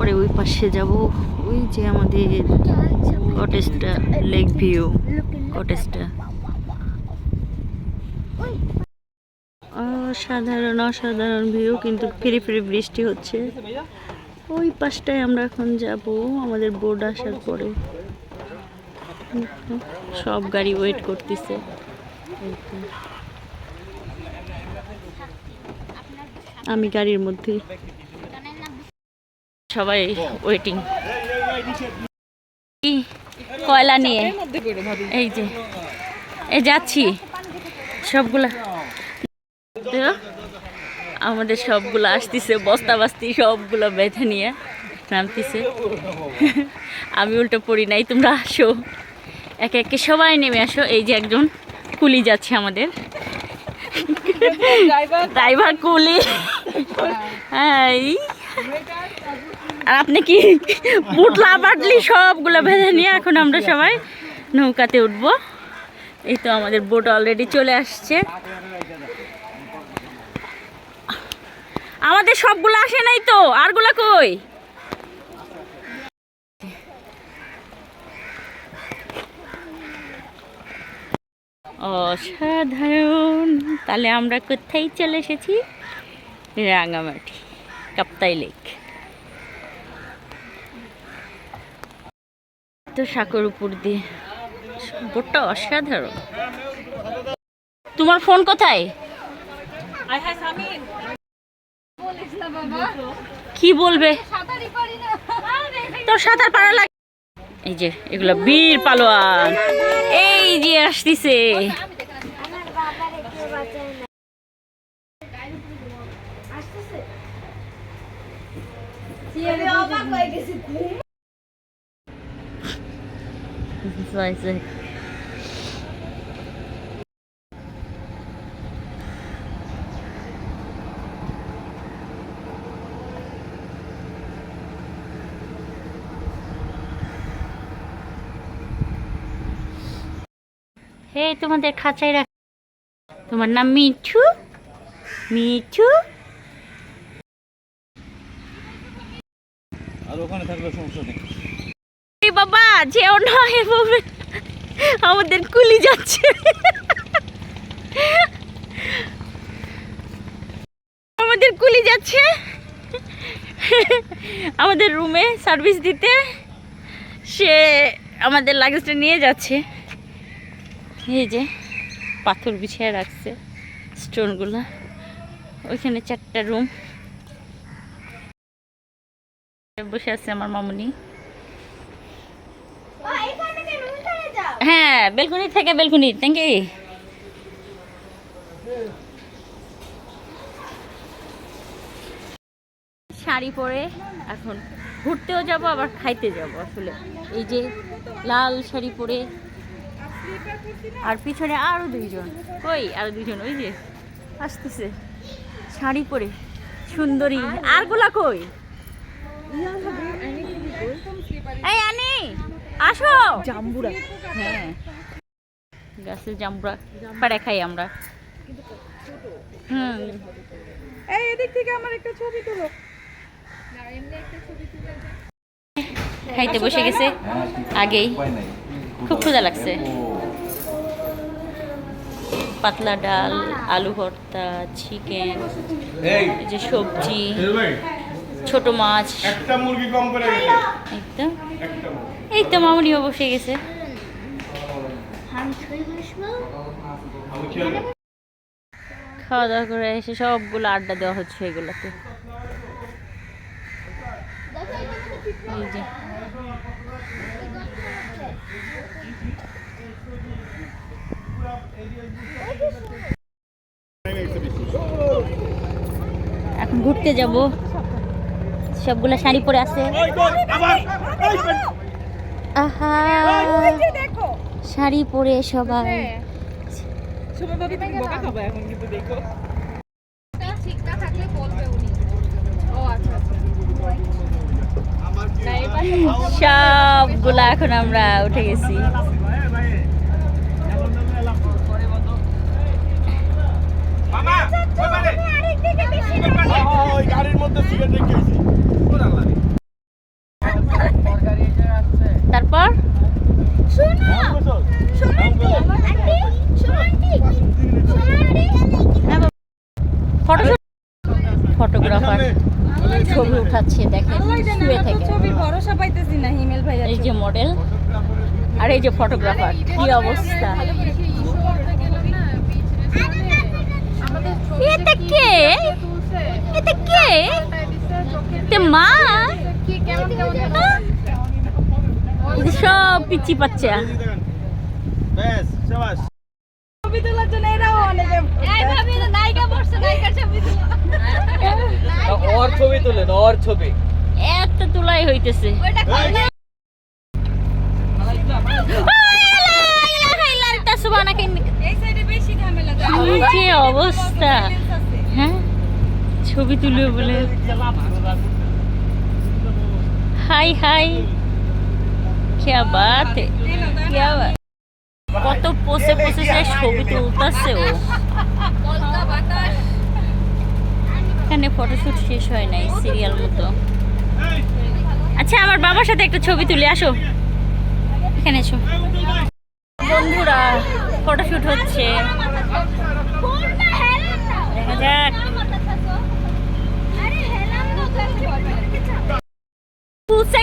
তারপরে ওই পাশে যাব। ওই যে আমাদের কটেজটা, লেক ভিউ কটেজটা। অসাধারণ অসাধারণ ভিউ, কিন্তু ফিরে ফিরে বৃষ্টি হচ্ছে। ওই পাশটায় আমরা এখন যাব, আমাদের বোর্ড আসার পরে। সব গাড়ি ওয়েট করতেছে। আমি গাড়ির মধ্যে সবাই ওয়েটিং কয়লা নিয়ে। এই যে এই যাচ্ছি। সবগুলা। আমাদের সবগুলো আসতেছে বস্তা বাস্তি সবগুলো বেঁধে নিয়ে নামতেছে। আমি উল্টো পড়ি নাই তোমরা আসো। একে একে সবাই নেমে আসো। এই যে একজন কুলি যাচ্ছে আমাদের। ড্রাইভার? কুলি। হ্যাঁ। এই। আর আপনি কি বুটলা বাটলি সবগুলো বেঁধে নিয়ে এখন আমরা সবাই নৌকাতে উঠবো? এই তো আমাদের বোট অলরেডি চলে আসছে। আমাদের সবগুলো আসে নাই তো, আরগুলা কই? অসাধারণ। তাহলে আমরা কোথায় চলে এসেছি? রাঙামাটি, কাপ্তাই লেক। তো সাঁকর উপর দিয়ে। বোটটা অসাধারণ। তোমার ফোন কোথায়? কি বলবে? তোর সাঁতার পারা লাগে এই যে এগুলো বীর পালোয়ান। এই যে আসতিছে। হে তোমাদের খাঁচায় রাখ তোমার নাম মিঠু? মিঠু? আর ওখানে থাকলে সমস্যা নেই। বাবা, যেও না এভাবে। আমাদের কুলি যাচ্ছে। আমাদের কুলি যাচ্ছে। আমাদের রুমে সার্ভিস দিতে সে আমাদের লাগেজটা নিয়ে যাচ্ছে। এই যে, পাথর বিছিয়ে রাখছে স্টোনগুলো। ওইখানে চারটা রুম। বসে আছে আমার মামুনি। হ্যাঁ বেলকুনি থেকে বেলকুনি থ্যাংক ইউ শাড়ি পরে এখন ঘুরতেও যাব, আবার খাইতে যাব আসলে। এই যে লাল শাড়ি পরে, আর পিছনে আরও দুইজন। কই? আরও দুইজন, ওই যে আসতেছে। শাড়ি পরে, সুন্দরী। আর গোলা কই? এই আসো। জাম্বুরা। হ্যাঁ। গাছের জামড়া পাড়ে খাই আমরা। হুম। এই এদিক থেকে আমার একটা ছবি তুলো। খাইতে বসে গেছে। আগেই। খুব ক্ষুধা লাগছে। পাতলা ডাল আলু ভর্তা চিকেন এই। যে সবজি। ছোট মাছ। একটা মুরগি কম করে গেছে এই তো। এই মামুনিও বসে গেছে। খাওয়া দাওয়া করে এসে সবগুলো আড্ডা দেওয়া হচ্ছে এগুলোতে। এই যে। এখন ঘুরতে যাব। সবগুলো শাড়ি পরে আছে। শাড়ি পরে সবাই। সবগুলা এখন আমরা উঠে গেছি মামা ওই মানে ওই গাড়ির মধ্যে সিগারেট রেখে হ্যাঁ ফটো ফটোগ্রাফার ছবি উঠাচ্ছে দেখেন শুয়ে থেকে। ছবি ভরসা পাইতেছি না হিমেল ভাইয়া এই যে মডেল আর এই যে ফটোগ্রাফার কি অবস্থা? এটা কে? এটা কে? তে মা? সব পিচ্ছি বাচ্চা। শাবাশ ছবি তোলার জন্য এরাও অনেকে ওর ছবি তুলেন ওর ছবি এত তুলাই হইতেছে এই সাইডে বেশি ঝামেলা কি অবস্থা হ্যাঁ ছবি তুলবে বলে হাই হাই क्या बात है क्या बात কত পোষে পোষে সে ছবি তুলতেছে ও এখানে ফটোশুট শেষ হয় নাই সিরিয়াল মতো। আচ্ছা আমার বাবার সাথে একটা ছবি তুলে, আসো। এখানে এসো। বন্ধুরা ফটোশুট হচ্ছে। দেখা যাক।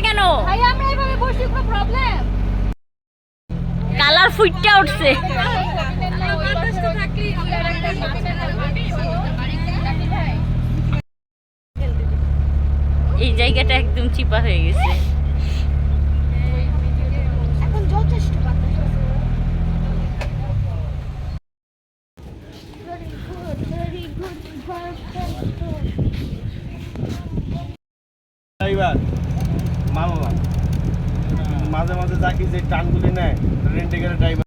কেন? কালার ফুটটা উঠছে। এই জায়গাটা একদম চিপা হয়ে গেছে এখন যথেষ্ট বাতাস আছে। Very good, very good, perfect. Driver মা মাঝে মাঝে যাকে যে টানগুলি নেয় রেন্টে গেলে ড্রাইভার